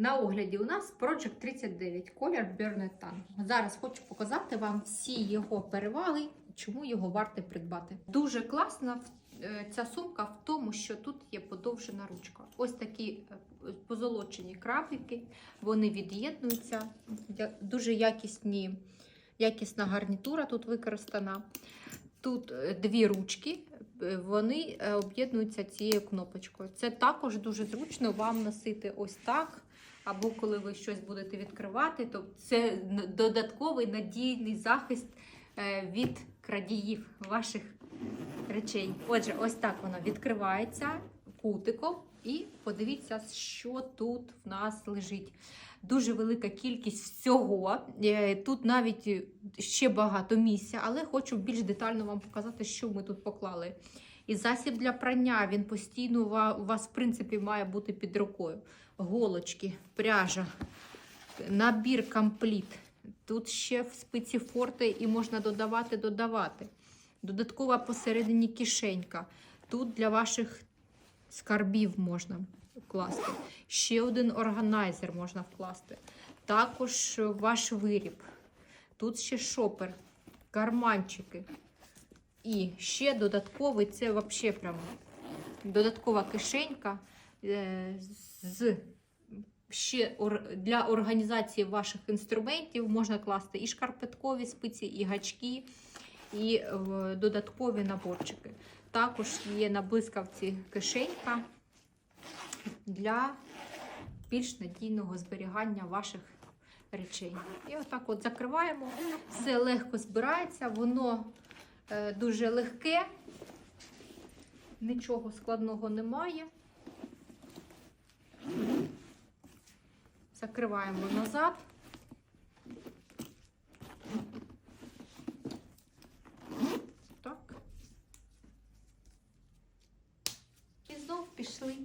На огляді у нас Project 39 колір Burnet. Зараз хочу показати вам всі його переваги, чому його варто придбати. Дуже класна е, ця сумка в тому, що тут є подовжена ручка. Ось такі е, позолочені крапики, вони від'єднуються. Дуже якісні, якісна гарнітура тут використана. Тут е, дві ручки, вони е, об'єднуються цією кнопочкою. Це також дуже зручно вам носити ось так. Або коли ви щось будете відкривати, то це додатковий надійний захист е, від крадіїв ваших речей. Отже, ось так воно відкривається кутиком. І подивіться, що тут в нас лежить. Дуже велика кількість всього. Е, Тут навіть ще багато місця, але хочу більш детально вам показати, що ми тут поклали. І засіб для прання він постійно у вас, в принципі, має бути під рукою. Голочки, пряжа, набір компліт. Тут ще в спиці форти і можна додавати, додавати. Додаткова посередині кишенька. Тут для ваших скарбів можна вкласти. Ще один органайзер можна вкласти. Також ваш виріб. Тут ще шопер, карманчики. І ще додатковий, це взагалі прямо додаткова кишенька е, з ще для організації ваших інструментів можна класти і шкарпеткові спиці, і гачки, і е, додаткові наборчики. Також є на блискавці кишенька для більш надійного зберігання ваших речей. І отак от закриваємо. Все легко збирається, воно е, дуже легке, нічого складного немає. Закриваємо назад. пішли